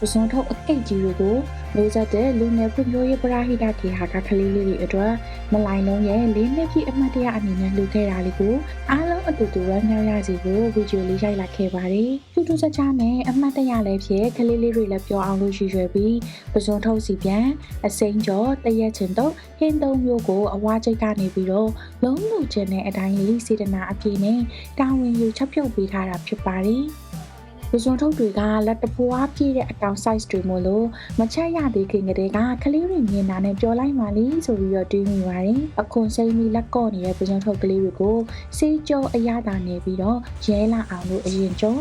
ပစုံထုတ်အကိတ်ကြီးတွေကိုလိုဆက်တဲ့လူငယ်ဖွံ့ဖြိုးရေးပရာဟိတကေဟာကကလေးလေးတွေအတွက်မလိုင်းလုံးရဲ့လေးနှစ်ပြည့်အမှတ်တရအနေနဲ့လှူခဲ့တာလေးကိုအားလုံးအတူတူဝမ်းမြောက်ရစီကိုဗီဒီယိုလေးရိုက်လာခဲ့ပါတယ်။ထူးထူးခြားခြားနဲ့အမှတ်တရလည်းဖြစ်ကလေးလေးတွေလည်းပြောအောင်လို့ရည်ရွယ်ပြီးပစုံထုတ်စီပြန်အစိမ်းကျော်တရက်ချင်တော့ဟင်းသုံးမျိုးကိုအဝါချိတ်ကနေပြီးတော့လုံးလူချင်တဲ့အတိုင်းလေးစေတနာအပြည့်နဲ့တာဝန်ယူချက်ပြုတ်ပေးထားတာဖြစ်ပါတယ်။ ပဇွန်ထုတ်တွေကလက်တပွားပြည့်တဲ့အတောင် size တွေမို့လို့မချက်ရသေးခင်ကတည်းကကလေးတွေမြင်တာနဲ့ပြောလိုက်မှလीဆိုပြီးတော့တွေးမိပါတယ်။အခွန်စိမ့်ပြီးလက်ကော့နေတဲ့ပဇွန်ထုတ်ကလေးတွေကိုစေးကြောအရသာနေပြီးတော့ရဲလာအောင်လို့အရင်ကျော်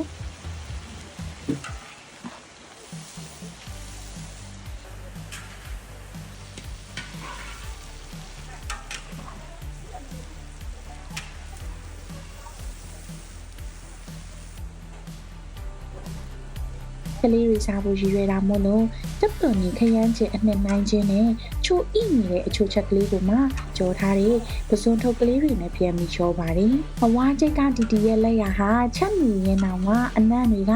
ကလေးတွေစားဖို့ရည်ရွယ်တာမို့လို့တက်တော်ညီခရမ်းချင်းအနှစ်နိုင်ချင်းနဲ့ ချိုဣနေတဲ့အချိုချက်ကလေးကိုမှကြောထားတဲ့ပစွန်ထုတ်ကလေးတွေနဲ့ပြန်ပြီးချောပါတယ်။အဝါချိတ်ကတီတီရဲ့လက်ရဟာချက်မီရင်တောင်ကအနံ့တွေက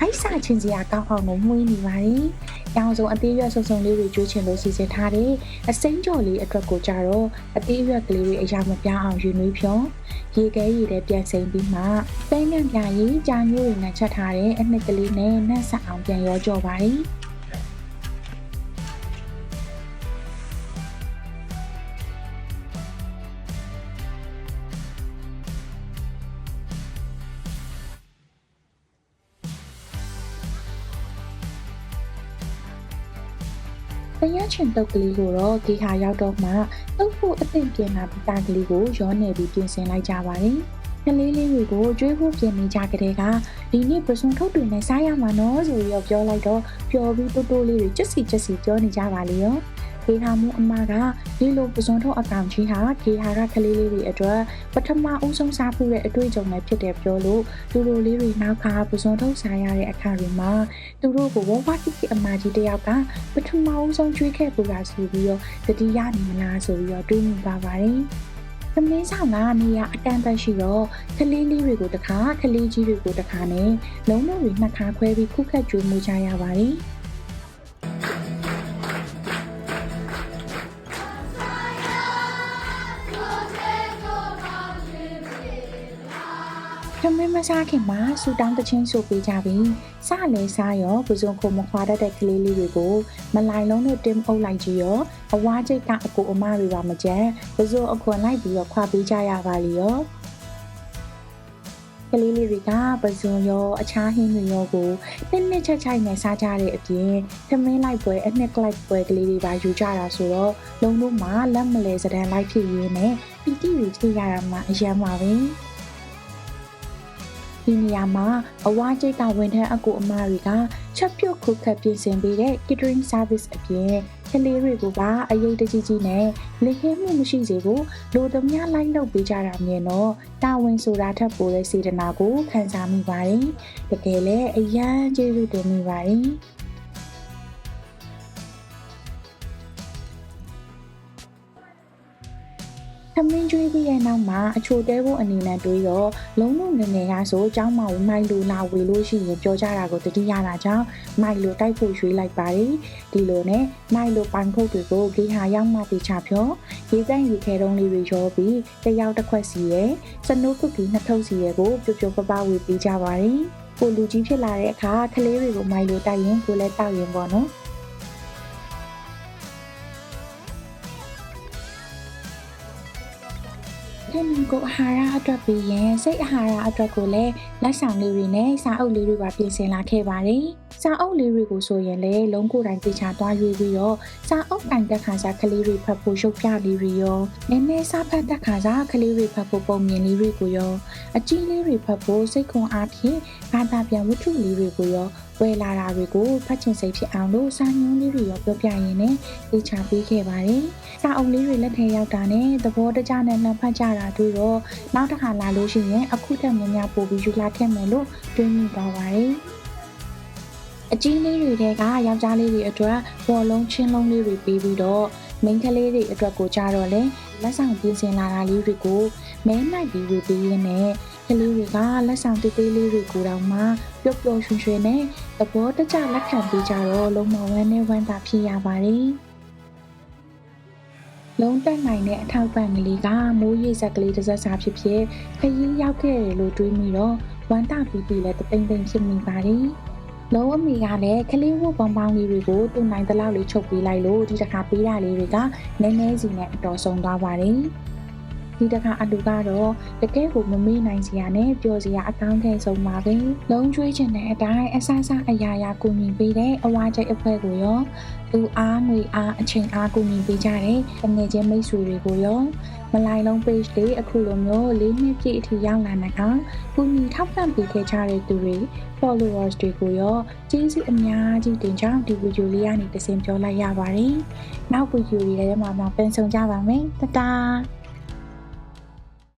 အိုက်ဆာချင်းစရာကောင်းအောင်လို့မှုေးနေပါတယ်။ရောင်စုံအသေးရွက်ဆုံဆုံလေးတွေကျွေးချင်လို့စီစဉ်ထားတဲ့အစိမ်းကြော်လေးအတွက်ကိုကြတော့အသေးရွက်ကလေးတွေအရာမပြအောင်ယူနွေးဖြောရေခဲရည်တဲ့ပြန်စိမ့်ပြီးမှပဲငံပြရေးကြာညိုးတွေနဲ့ချက်ထားတဲ့အနှစ်ကလေးနဲ့နှက်ဆက်အောင်ပြန်ရောကြော်ပါတယ်။ တရချင်တုတ်ကလေးကိုတော့ဒီခါရောက်တော့မှတုတ်ဖို့အသင့်ပြင်လာပြီးသားကလေးကိုရောနေပြီးပြင်ဆင်လိုက်ကြပါတယ်။ကလေးလေးတွေကိုကျွေးဖို့ပြင်နေကြကြတဲ့ကဒီနေ့ပစုံထုတ်တွေနဲ့စားရမှာနော်ဆိုပြီးတော့ပြောလိုက်တော့ပျော်ပြီးတိုးတိုးလေးတွေကြက်စီကြက်စီပြောနေကြပါလေရော။ ခေဟာမှုအမကဒီလိုပစုံထုတ်အကောင်ကြီးဟာခေဟာကကလေးလေးတွေအတွက်ပထမဦးဆုံးစားဖို့တဲ့အတွေ့အကြုံလည်းဖြစ်တယ်ပြောလို့သူတို့လေးတွေနောက်ခါပစုံထုတ်စားရတဲ့အခါတွေမှာသူတို့ကိုဝဝတိတိအမကြီးတယောက်ကပထမဦးဆုံးကျွေးခဲ့ပူတာဆိုပြီးတော့တတိယနေမလားဆိုပြီးတော့တွေးမိပါပါတယ်။သမင်းဆောင်ကနေရအတန်တက်ရှိတော့ကလေးလေးတွေကိုတခါကလေးကြီးတွေကိုတခါနဲ့လုံးလုံးတွေနှစ်ခါခွဲပြီးခုခတ်ကြွေးမှုကြရပါတယ်။ မင်းမစားခင်မှာဆူတောင်းတချင်းဆိုပေးကြပြီးစလဲစားရောပစုံခုံမခွာတတ်တဲ့ကလေးလေးတွေကိုမလိုက်လုံးနဲ့တင်းအုပ်လိုက်ကြည့်ရောအဝါချိတ်ကအကိုအမတွေပါမကြမ်းပစုံအခွန်လိုက်ပြီးတော့ခွာပေးကြရပါလီရောကလေးလေးတွေကပစုံရောအခြားဟင်းတွေရောကိုနှစ်နှစ်ချက်ချိုက်နဲ့စားကြတဲ့အပြင်ထမင်းလိုက်ပွဲအနှစ်ကလိုက်ပွဲကလေးတွေပါယူကြတာဆိုတော့လုံးတို့မှာလက်မလဲစဒန်လိုက်ဖြစ်ရင်းနဲ့ပီတိတွေထိရတာမှအယမ်းပါပဲ ဒီနေရာမှာအဝါကျိတ်ကဝန်ထမ်းအကူအမတွေကချက်ပြုတ်ခုခတ်ပြင်ဆင်ပေးတဲ့ catering service အပြင်ကလေးတွေကိုပါအရေးတကြီးကြီးနဲ့လေခင်းမှုမရှိစေဖို့လိုသမျှလိုက်လုပ်ပေးကြတာမြင်တော့တာဝန်ဆိုတာထပ်ပိုတဲ့စေတနာကိုခံစားမိပါတယ်။တကယ်လည်းအရန်ကျေးဇူးတင်မိပါတယ်။ ထမင်းကျွေးပြီးတဲ့နောက်မှာအချိုတဲဖို့အနေနဲ့တွေးတော့လုံးလုံးငငယ်ရဆိုကျောင်းမောင်မိုင်လိုလာဝေလို့ရှိရင်ပြောကြတာကိုတတိယတာကြောင့်မိုင်လိုတိုက်ဖို့ရွေးလိုက်ပါတယ်ဒီလိုနဲ့မိုင်လိုပိုင်ဖုတ်တွေကိုဂေဟာရောက်မှတေချဖြောရေစမ်းရေခဲတုံးလေးတွေရောပြီးတယောက်တစ်ခွက်စီရဲ့စနိုးကုတ်ကြီးနှစ်ထုပ်စီရဲ့ကိုပြိုပြိုပပဝေပေးကြပါတယ်ကိုလူကြီးဖြစ်လာတဲ့အခါကလေးတွေကိုမိုင်လိုတိုက်ရင်ကိုလည်းတောက်ရင်ပေါ့နော် တမင်ကိုအာဟာရအတွက်ပြီးရင်စိတ်အာဟာရအတွက်ကိုလည်းလက်ဆောင်လေးတွေနဲ့စာအုပ်လေးတွေပါပြင်ဆင်လာခဲ့ပါတယ်။ စာအုပ်လေးတွေကိုဆိုရင်လည်းလုံးကိုယ်တိုင်တေချာသွားရွေးပြီးတော့စာအုပ်တိုင်တက်ခါစားကလေးတွေဖတ်ဖို့ရုပ်ပြလေးတွေရောနည်းနည်းစားဖတ်တက်ခါစားကလေးတွေဖတ်ဖို့ပုံမြင်လေးတွေကိုရောအကြီးလေးတွေဖတ်ဖို့စိတ်ခွန်အားဖြင့်ဘာသာပြန်ဝတ္ထုလေးတွေကိုရောဝယ်လာတာတွေကိုဖတ်ချင်စိတ်ဖြစ်အောင်လို့စာညွှန်းလေးတွေရောပြောပြရင်းနဲ့တေချာပေးခဲ့ပါတယ်။စာအုပ်လေးတွေလက်ထဲရောက်တာနဲ့သဘောတကျနဲ့နှံဖတ်ကြတာတွေ့တော့နောက်တစ်ခါလာလို့ရှိရင်အခုထက်များများပို့ပြီးယူလာခဲ့မယ်လို့တွေးမိသွားပါတယ်။ အကြီးလေးတွေကယောက်ျားလေးတွေအတွက်ဘောလုံးချင်းလုံးလေးတွေပေးပြီးတော့မိန်းကလေးတွေအတွက်ကိုကြတော့လေလက်ဆောင်ပြင်ဆင်လာတာလေးတွေကိုမဲနိုင်ပြီးဝေပေးရင်းနဲ့ကလေးတွေကလက်ဆောင်တေးသေးလေးတွေကိုတောင်မှပျော်ပျော်ရွှင်ရွှင်နဲ့သဘောတကျလက်ခံပေးကြတော့လုံးမဝမ်းနဲ့ဝမ်းသာဖြစ်ရပါတယ်လုံးတက်နိုင်တဲ့အထောက်ပံ့ကလေးကမိုးရေဆက်ကလေးတစ်စက်စာဖြစ်ဖြစ်ခရီးရောက်ခဲ့တယ်လို့တွေးမိတော့ဝမ်းသာပြီးပြီးလည်းတသိမ့်သိမ့်ဖြစ်မိပါတယ်။ လုံးအမိကလည်းကလေးဝတ်ပေါင်းပေါင်းလေးတွေကိုသူ့နိုင်တဲ့လောက်လေးချုပ်ပေးလိုက်လို့ဒီတစ်ခါပေးရလေးတွေကနည်းနည်းစီနဲ့အတော်ဆုံးသွားပါတယ်။ ဒီတစ်ခါအလူကတော့တကယ်ကိုမမေ့နိုင်စရာနဲ့ပျော်စရာအကောင်းထည်ဆုံးပါပဲ။လုံးကျွေးချင်တဲ့အတိုင်းအဆအဆအရာရာကူညီပေးတဲ့အဝါကျိတ်အဖွဲ့ကိုရောလူအားငွေအားအချိန်အားကူညီပေးကြတဲ့ငွေချင်းမိတ်ဆွေတွေကိုရောမလိုက်လုံး page လေးအခုလိုမျိုးလေးနှစ်ပြည့်အထိရောက်လာတဲ့အခါကူညီထောက်ပံ့ပေးခဲ့ကြတဲ့သူတွေ followers တွေကိုရောကျေးဇူးအများကြီးတင်ကြောင်းဒီဗီဒီယိုလေးကနေတစင်ပြောလိုက်ရပါတယ်။နောက်ဗီဒီယိုတွေထဲမှာမှပြန်ဆောင်ကြပါမယ်။တတား